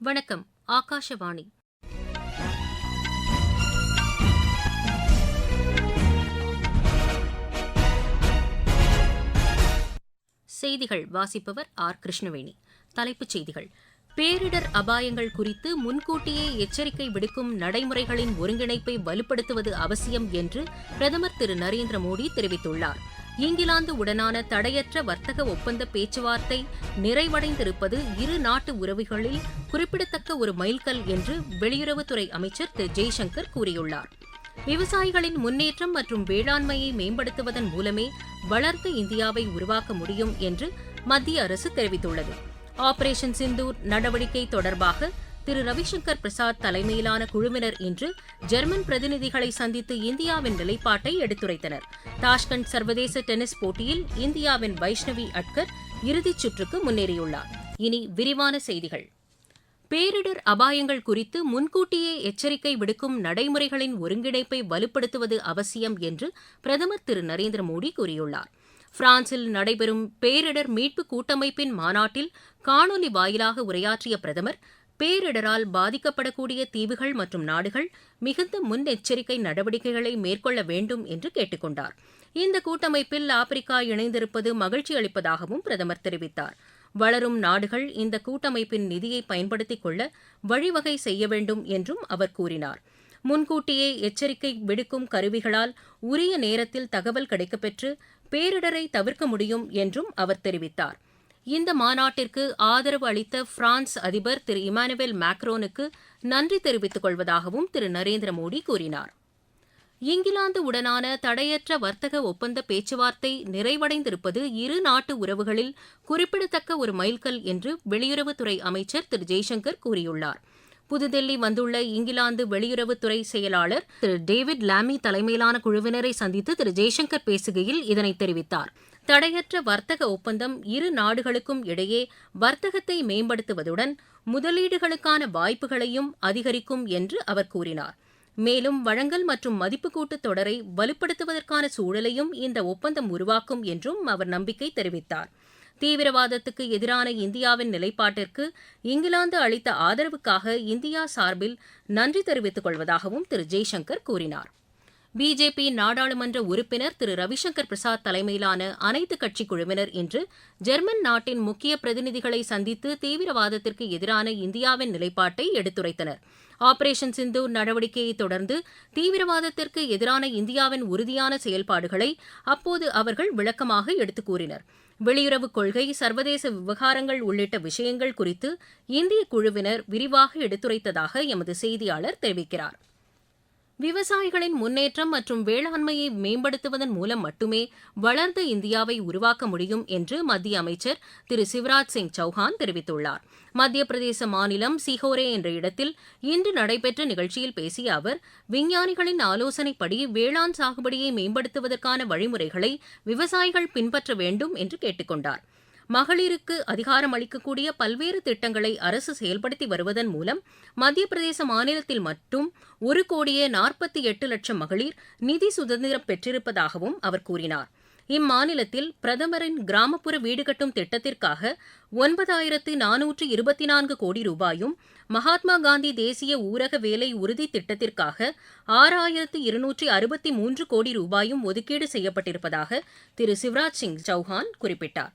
வணக்கம் ஆகாஷவாணி. செய்திகள் வாசிப்பவர் ஆர். கிருஷ்ணவேணி. தலைப்புச் செய்திகள். பேரிடர் அபாயங்கள் குறித்து முன்கூட்டியே எச்சரிக்கை விடுக்கும் நடைமுறைகளின் ஒருங்கிணைப்பை வலுப்படுத்துவது அவசியம் என்று பிரதமர் திரு. நரேந்திர மோடி தெரிவித்துள்ளார். இங்கிலாந்து உடனான தடையற்ற வர்த்தக ஒப்பந்த பேச்சுவார்த்தை நிறைவடைந்திருப்பது இரு நாட்டு உறவுகளில் குறிப்பிடத்தக்க ஒரு மைல்கல் என்று வெளியுறவுத்துறை அமைச்சர் திரு ஜெய்சங்கர் கூறியுள்ளார். விவசாயிகளின் முன்னேற்றம் மற்றும் வேளாண்மையை மேம்படுத்துவதன் மூலமே வளர்ந்த இந்தியாவை உருவாக்க முடியும் என்று மத்திய அரசு தெரிவித்துள்ளது. ஆபரேஷன் சிந்தூர் நடவடிக்கை தொடர்பாக திரு. ரவிசங்கர் பிரசாத் தலைமையிலான குழுவினர் இன்று ஜெர்மன் பிரதிநிதிகளை சந்தித்து இந்தியாவின் நிலைப்பாட்டை எடுத்துரைத்தனர். தாஷ்கண்ட் சர்வதேச டென்னிஸ் போட்டியில் இந்தியாவின் வைஷ்ணவி அட்கர் இறுதிச் சுற்றுக்கு முன்னேறியுள்ளார். இனி விரிவான செய்திகள். பேரிடர் அபாயங்கள் குறித்து முன்கூட்டியே எச்சரிக்கை விடுக்கும் நடைமுறைகளின் ஒருங்கிணைப்பை வலுப்படுத்துவது அவசியம் என்று பிரதமர் திரு. நரேந்திர மோடி கூறியுள்ளார். பிரான்சில் நடைபெறும் பேரிடர் மீட்பு கூட்டமைப்பின் மாநாட்டில் காணொலி வாயிலாக உரையாற்றிய பிரதமர் பேரிடரால் பாதிக்கப்படக்கூடிய தீவுகள் மற்றும் நாடுகள் மிகுந்த முன்னெச்சரிக்கை நடவடிக்கைகளை மேற்கொள்ள வேண்டும் என்று கேட்டுக் கொண்டார் இந்த கூட்டமைப்பில் ஆப்பிரிக்கா இணைந்திருப்பது மகிழ்ச்சி அளிப்பதாகவும் பிரதமர் தெரிவித்தார். வளரும் நாடுகள் இந்த கூட்டமைப்பின் நிதியை பயன்படுத்திக் கொள்ள வழிவகை செய்ய வேண்டும் என்றும் அவர் கூறினார். முன்கூட்டியே எச்சரிக்கை விடுக்கும் கருவிகளால் உரிய நேரத்தில் தகவல் கிடைக்கப்பெற்று பேரிடரை தவிர்க்க முடியும் என்றும் அவர் தெரிவித்தார். இந்த மாநாட்டிற்கு ஆதரவு அளித்த பிரான்ஸ் அதிபர் திரு இமானுவேல் மேக்ரோனுக்கு நன்றி தெரிவித்துக் கொள்வதாகவும் திரு நரேந்திர மோடி கூறினார். இங்கிலாந்து உடனான தடையற்ற வர்த்தக ஒப்பந்த பேச்சுவார்த்தை நிறைவடைந்திருப்பது இரு நாட்டு உறவுகளில் குறிப்பிடத்தக்க ஒரு மைல்கல் என்று வெளியுறவுத்துறை அமைச்சர் திரு ஜெய்சங்கர் கூறியுள்ளார். புதுதில்லி வந்துள்ள இங்கிலாந்து வெளியுறவுத்துறை செயலாளர் திரு டேவிட் லாமி தலைமையிலான குழுவினரை சந்தித்து திரு ஜெய்சங்கர் பேசுகையில் இதனை தெரிவித்தார். தடையற்ற வர்த்தக ஒப்பந்தம் இரு நாடுகளுக்கும் இடையே வர்த்தகத்தை மேம்படுத்துவதுடன் முதலீடுகளுக்கான வாய்ப்புகளையும் அதிகரிக்கும் என்று அவர் கூறினார். மேலும் வழங்கல் மற்றும் மதிப்புக்கூட்டு தொடரை வலுப்படுத்துவதற்கான சூழலையும் இந்த ஒப்பந்தம் உருவாக்கும் என்றும் அவர் நம்பிக்கை தெரிவித்தார். தீவிரவாதத்துக்கு எதிரான இந்தியாவின் நிலைப்பாட்டிற்கு இங்கிலாந்து அளித்த ஆதரவுக்காக இந்தியா சார்பில் நன்றி தெரிவித்துக் கொள்வதாகவும் திரு. ஜெய்சங்கர் கூறினார். பிஜேபி நாடாளுமன்ற உறுப்பினர் திரு. ரவிசங்கர் பிரசாத் தலைமையிலான அனைத்து கட்சி குழுவினர் இன்று ஜெர்மன் நாட்டின் முக்கிய பிரதிநிதிகளை சந்தித்து தீவிரவாதத்திற்கு எதிரான இந்தியாவின் நிலைப்பாட்டை எடுத்துரைத்தனர். ஆபரேஷன் சிந்து நடவடிக்கையை தொடர்ந்து தீவிரவாதத்திற்கு எதிரான இந்தியாவின் உறுதியான செயல்பாடுகளை அப்போது அவர்கள் விளக்கமாக எடுத்துக் கூறினர். வெளியுறவுக் கொள்கை சர்வதேச விவகாரங்கள் உள்ளிட்ட விஷயங்கள் குறித்து இந்திய குழுவினர் விரிவாக எடுத்துரைத்ததாக எமது செய்தியாளர் தெரிவிக்கிறார். விவசாயிகளின் முன்னேற்றம் மற்றும் வேளாண்மையை மேம்படுத்துவதன் மூலம் மட்டுமே வளர்ந்த இந்தியாவை உருவாக்க முடியும் என்று மத்திய அமைச்சர் திரு சிவராஜ் சிங் சௌஹான் தெரிவித்துள்ளார். மத்திய பிரதேச மாநிலம் சிஹோரே என்ற இடத்தில் இன்று நடைபெற்ற நிகழ்ச்சியில் பேசிய அவர் விஞ்ஞானிகளின் ஆலோசனைப்படி வேளாண் சாகுபடியை மேம்படுத்துவதற்கான வழிமுறைகளை விவசாயிகள் பின்பற்ற வேண்டும் என்று கேட்டுக் கொண்டாா் மகளிருக்கு அதிகாரம் அளிக்கக்கூடிய பல்வேறு திட்டங்களை அரசு செயல்படுத்தி வருவதன் மூலம் மத்திய பிரதேச மாநிலத்தில் மட்டும் ஒரு கோடியே நாற்பத்தி எட்டு லட்சம் மகளிர் நிதி சுதந்திரம் பெற்றிருப்பதாகவும் அவர் கூறினார். இம்மாநிலத்தில் பிரதமரின் கிராமப்புற வீடு கட்டும் திட்டத்திற்காக ஒன்பதாயிரத்து நானூற்று இருபத்தி நான்கு கோடி ரூபாயும் மகாத்மா காந்தி தேசிய ஊரக வேலை உறுதி திட்டத்திற்காக ஆறாயிரத்து இருநூற்றி அறுபத்தி மூன்று கோடி ரூபாயும் ஒதுக்கீடு செய்யப்பட்டிருப்பதாக திரு சிவராஜ் சிங் சௌஹான் குறிப்பிட்டார்.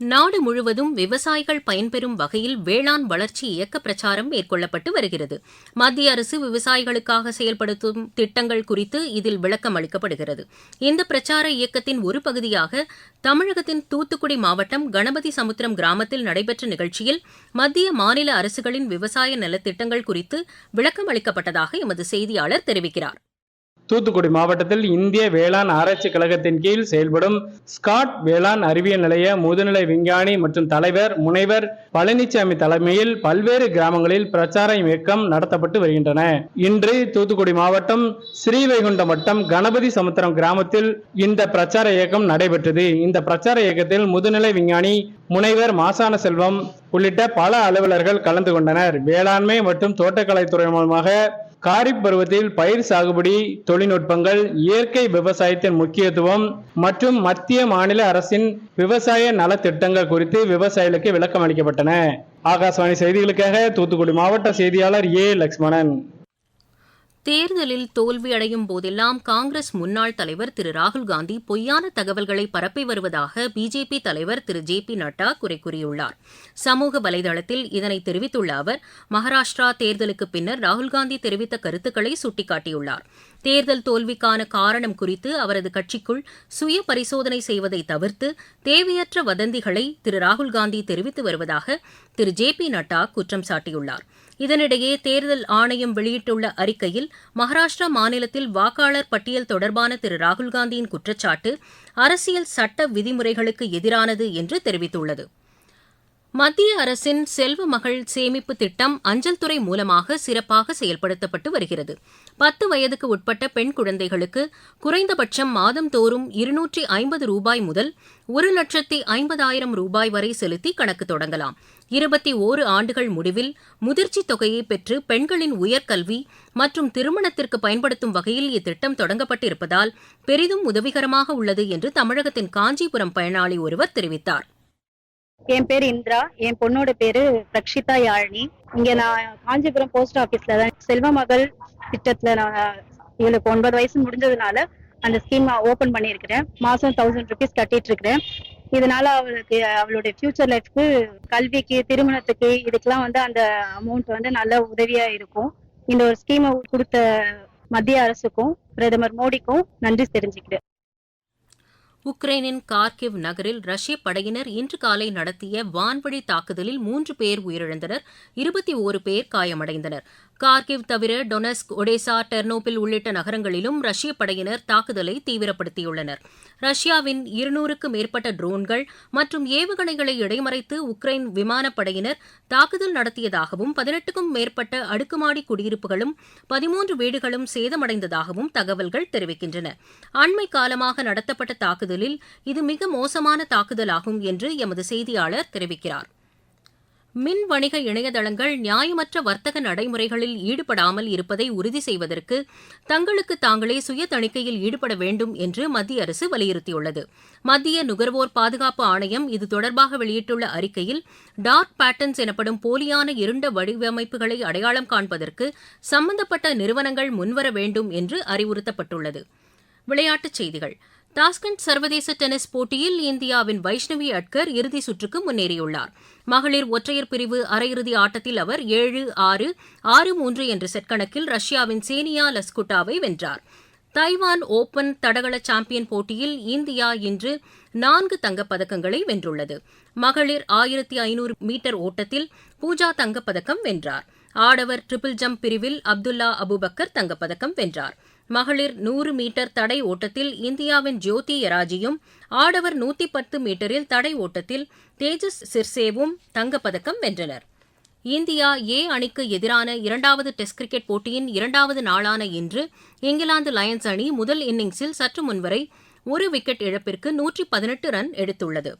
நாடு முழுவதும் விவசாயிகள் பயன்பெறும் வகையில் வேளாண் வளர்ச்சி இயக்க பிரச்சாரம் மேற்கொள்ளப்பட்டு வருகிறது. மத்திய அரசு விவசாயிகளுக்காக செயல்படுத்தும் திட்டங்கள் குறித்து இதில் விளக்கம் அளிக்கப்படுகிறது. இந்த பிரச்சார இயக்கத்தின் ஒரு பகுதியாக தமிழகத்தின் தூத்துக்குடி மாவட்டம் கணபதி சமுத்திரம் கிராமத்தில் நடைபெற்ற நிகழ்ச்சியில் மத்திய மாநில அரசுகளின் விவசாய நலத்திட்டங்கள் குறித்து விளக்கம் அளிக்கப்பட்டதாக எமது செய்தியாளர் தெரிவிக்கிறார். தூத்துக்குடி மாவட்டத்தில் இந்திய வேளாண் ஆராய்ச்சி கழகத்தின் கீழ் செயல்படும் ஸ்காட் வேளாண் அறிவியல் நிலைய முதுநிலை விஞ்ஞானி மற்றும் தலைவர் முனைவர் பழனிசாமி தலைமையில் பல்வேறு கிராமங்களில் பிரச்சார இயக்கம் நடத்தப்பட்டு வருகின்றன. இன்று தூத்துக்குடி மாவட்டம் ஸ்ரீவைகுண்டம் வட்டம் கணபதி சமுத்திரம் கிராமத்தில் இந்த பிரச்சார இயக்கம் நடைபெற்றது. இந்த பிரச்சார இயக்கத்தில் முதுநிலை விஞ்ஞானி முனைவர் மாசான செல்வம் உள்ளிட்ட பல அலுவலர்கள் கலந்து கொண்டனர். வேளாண்மை மற்றும் தோட்டக்கலைத்துறை மூலமாக காரிப் பருவத்தில் பயிர் சாகுபடி தொழில்நுட்பங்கள் இயற்கை விவசாயத்தின் முக்கியத்துவம் மற்றும் மத்திய மாநில அரசின் விவசாய நலத்திட்டங்கள் குறித்து விவசாயிகளுக்கு விளக்கம் அளிக்கப்பட்டன ஆகாசவாணி செய்திகளுக்காக தூத்துக்குடி மாவட்ட செய்தியாளர் ஏ. லக்ஷ்மணன். தேர்தலில் தோல்வியடையும் போதெல்லாம் காங்கிரஸ் முன்னாள் தலைவர் திரு ராகுல்காந்தி பொய்யான தகவல்களை பரப்பி வருவதாக பிஜேபி தலைவர் திரு ஜே பி நட்டா குறை கூறியுள்ளார். சமூக வலைதளத்தில் இதனை தெரிவித்துள்ள அவர் மகாராஷ்டிரா தேர்தலுக்கு பின்னர் ராகுல்காந்தி தெரிவித்த கருத்துக்களை சுட்டிக்காட்டியுள்ளார். தேர்தல் தோல்விக்கான காரணம் குறித்து அவரது கட்சிக்குள் சுய பரிசோதனை செய்வதை தவிர்த்து தேவையற்ற வதந்திகளை திரு ராகுல்காந்தி தெரிவித்து வருவதாக திரு ஜே பி நட்டா குற்றம் சாட்டியுள்ளார். இதனிடையே தேர்தல் ஆணையம் வெளியிட்டுள்ள அறிக்கையில் மகாராஷ்டிரா மாநிலத்தில் வாக்காளர் பட்டியல் தொடர்பான திரு. ராகுல்காந்தியின் குற்றச்சாட்டு அரசியல் சட்ட விதிமுறைகளுக்கு எதிரானது என்று தெரிவித்துள்ளது. மத்திய அரசின் செல்வ மகள் சேமிப்பு திட்டம் அஞ்சல் துறை மூலமாக சிறப்பாக செயல்படுத்தப்பட்டு வருகிறது. பத்து வயதுக்கு உட்பட்ட பெண் குழந்தைகளுக்கு குறைந்தபட்சம் மாதந்தோறும் இருநூற்றி ஐம்பது ரூபாய் முதல் ஒரு லட்சத்தி ஐம்பதாயிரம் ரூபாய் வரை செலுத்தி கணக்கு தொடங்கலாம். இருபத்தி ஓரு ஆண்டுகள் முடிவில் முதிர்ச்சி தொகையை பெற்று பெண்களின் உயர்கல்வி மற்றும் திருமணத்திற்கு பயன்படுத்தும் வகையில் இத்திட்டம் தொடங்கப்பட்டிருப்பதால் பெரிதும் உதவிகரமாக உள்ளது என்று தமிழகத்தின் காஞ்சிபுரம் பயனாளி ஒருவர் தெரிவித்தார். என் பேர் இந்திரா. என் பொண்ணோட பேரு பிரக்ஷிதா யாழினி. இங்க நான் காஞ்சிபுரம் போஸ்ட் ஆபீஸ்ல தான் செல்வ மகள் திட்டத்துல நான் இவளுக்கு ஒன்பது வயசு முடிஞ்சதுனால அந்த ஸ்கீம் ஓபன் பண்ணியிருக்கிறேன். மாசம் தௌசண்ட் ருபீஸ் கட்டிட்டு இருக்கிறேன். இதனால அவளுக்கு அவளுடைய ஃபியூச்சர் லைஃப்க்கு கல்விக்கு திருமணத்துக்கு இதுக்கெல்லாம் வந்து அந்த அமௌண்ட் வந்து நல்ல உதவியா இருக்கும். இந்த ஒரு ஸ்கீமை கொடுத்த மத்திய அரசுக்கும் பிரதமர் மோடிக்கும் நன்றி தெரிஞ்சுக்கிறேன். உக்ரைனின் கார்கிவ் நகரில் ரஷ்ய படையினர் இன்று காலை நடத்திய வான்வழி தாக்குதலில் மூன்று பேர் உயிரிழந்தனர் இருபத்தி ஓரு பேர் காயமடைந்தனர். கார்கிவ் தவிர டொனஸ்க் ஒடேசா டெர்னோபில் உள்ளிட்ட நகரங்களிலும் ரஷ்ய படையினர் தாக்குதலை தீவிரப்படுத்தியுள்ளனர். ரஷ்யாவின் இருநூறுக்கும் மேற்பட்ட ட்ரோன்கள் மற்றும் ஏவுகணைகளை இடைமறைத்து உக்ரைன் விமானப்படையினர் தாக்குதல் நடத்தியதாகவும் பதினெட்டுக்கும் மேற்பட்ட அடுக்குமாடி குடியிருப்புகளும் பதிமூன்று வீடுகளும் சேதமடைந்ததாகவும் தகவல்கள் தெரிவிக்கின்றன. அண்மை காலமாக நடத்தப்பட்ட தாக்குதலில் இது மிக மோசமான தாக்குதலாகும் என்று எமது செய்தியாளர் தெரிவிக்கிறார். மின் வணிக இணையதளங்கள் நியாயமற்ற வர்த்தக நடைமுறைகளில் ஈடுபடாமல் இருப்பதை உறுதி செய்வதற்கு தங்களுக்கு தாங்களே சுய தணிக்கையில் ஈடுபட வேண்டும் என்று மத்திய அரசு வலியுறுத்தியுள்ளது. மத்திய நுகர்வோர் பாதுகாப்பு ஆணையம் இது தொடர்பாக வெளியிட்டுள்ள அறிக்கையில் டார்க் பேட்டர்ன்ஸ் எனப்படும் போலியான இருண்ட வடிவமைப்புகளை அடையாளம் காண்பதற்கு சம்பந்தப்பட்ட நிறுவனங்கள் முன்வர வேண்டும் என்று அறிவுறுத்தப்பட்டுள்ளது. விளையாட்டுச் செய்திகள். டாஸ்கண்ட் சர்வதேச டென்னிஸ் போட்டியில் இந்தியாவின் வைஷ்ணவி அட்கர் இறுதி சுற்றுக்கு முன்னேறியுள்ளார். மகளிர் ஒற்றையர் பிரிவு அரையிறுதி ஆட்டத்தில் அவர் ஏழு ஆறு ஆறு மூன்று என்ற செட் கணக்கில் ரஷ்யாவின் சேனியா லஸ்குட்டாவை வென்றார். தைவான் ஓபன் தடகள சாம்பியன் போட்டியில் இந்தியா இன்று நான்கு தங்கப்பதக்கங்களை வென்றுள்ளது. மகளிர் ஆயிரத்தி ஐநூறு மீட்டர் ஓட்டத்தில் பூஜா தங்கப்பதக்கம் வென்றார். ஆடவர் ட்ரிபிள் ஜம்ப் பிரிவில் அப்துல்லா அபுபக்கர் தங்கப்பதக்கம் வென்றார். மகளிர் நூறு மீட்டர் தடை ஓட்டத்தில் இந்தியாவின் ஜோதி எராஜியும் ஆடவர் நூத்தி பத்து மீட்டரில் தடை ஓட்டத்தில் தேஜஸ் சிர்சேவும் தங்கப்பதக்கம் வென்றனர். இந்தியா ஏ அணிக்கு எதிரான இரண்டாவது டெஸ்ட் கிரிக்கெட் போட்டியின் இரண்டாவது நாளான இன்று இங்கிலாந்து லயன்ஸ் அணி முதல் இன்னிங்ஸில் சற்று முன்வரை ஒரு விக்கெட் இழப்பிற்கு நூற்றி பதினெட்டு ரன் எடுத்துள்ளது.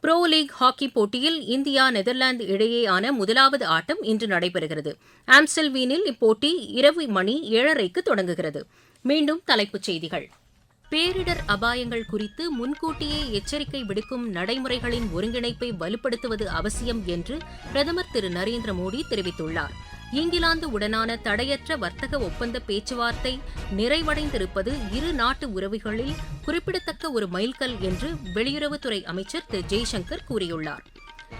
ப்ரோ லீக் ஹாக்கி போட்டியில் இந்தியா நெதர்லாந்து இடையேயான முதலாவது ஆட்டம் இன்று நடைபெறுகிறது. ஆம்ஸ்டல்வீனில் இப்போட்டி இரவு மணி ஏழரைக்கு தொடங்குகிறது. மீண்டும் தலைப்புச் செய்திகள். பேரிடர் அபாயங்கள் குறித்து முன்கூட்டியே எச்சரிக்கை விடுக்கும் நடைமுறைகளின் ஒருங்கிணைப்பை வலுப்படுத்துவது அவசியம் என்று பிரதமர் திரு நரேந்திர மோடி தெரிவித்துள்ளார். இங்கிலாந்து உடனான தடையற்ற வர்த்தக ஒப்பந்த பேச்சுவார்த்தை நிறைவடைந்திருப்பது இரு நாட்டு உறவுகளில் குறிப்பிடத்தக்க ஒரு மைல்கல் என்று வெளியுறவுத்துறை அமைச்சர் திரு. ஜெய்சங்கர் கூறியுள்ளார்.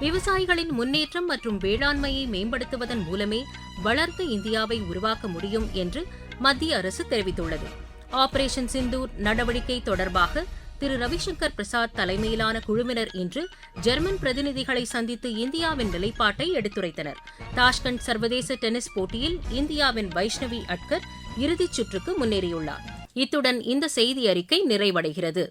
விவசாயிகளின் முன்னேற்றம் மற்றும் வேளாண்மையை மேம்படுத்துவதன் மூலமே வளர்ந்த இந்தியாவை உருவாக்க முடியும் என்று மத்திய அரசு தெரிவித்துள்ளது. ஆபரேஷன் சிந்தூர் நடவடிக்கை தொடர்பாக திரு. ரவிசங்கர் பிரசாத் தலைமையிலான குழுவினர் இன்று ஜெர்மன் பிரதிநிதிகளை சந்தித்து இந்தியாவின் நிலைப்பாட்டை எடுத்துரைத்தனர். தாஷ்கண்ட் சர்வதேச டென்னிஸ் போட்டியில் இந்தியாவின் வைஷ்ணவி அட்கர் இறுதிச் சுற்றுக்கு முன்னேறியுள்ளார். இத்துடன் இந்த செய்தி அறிக்கை நிறைவடைகிறது.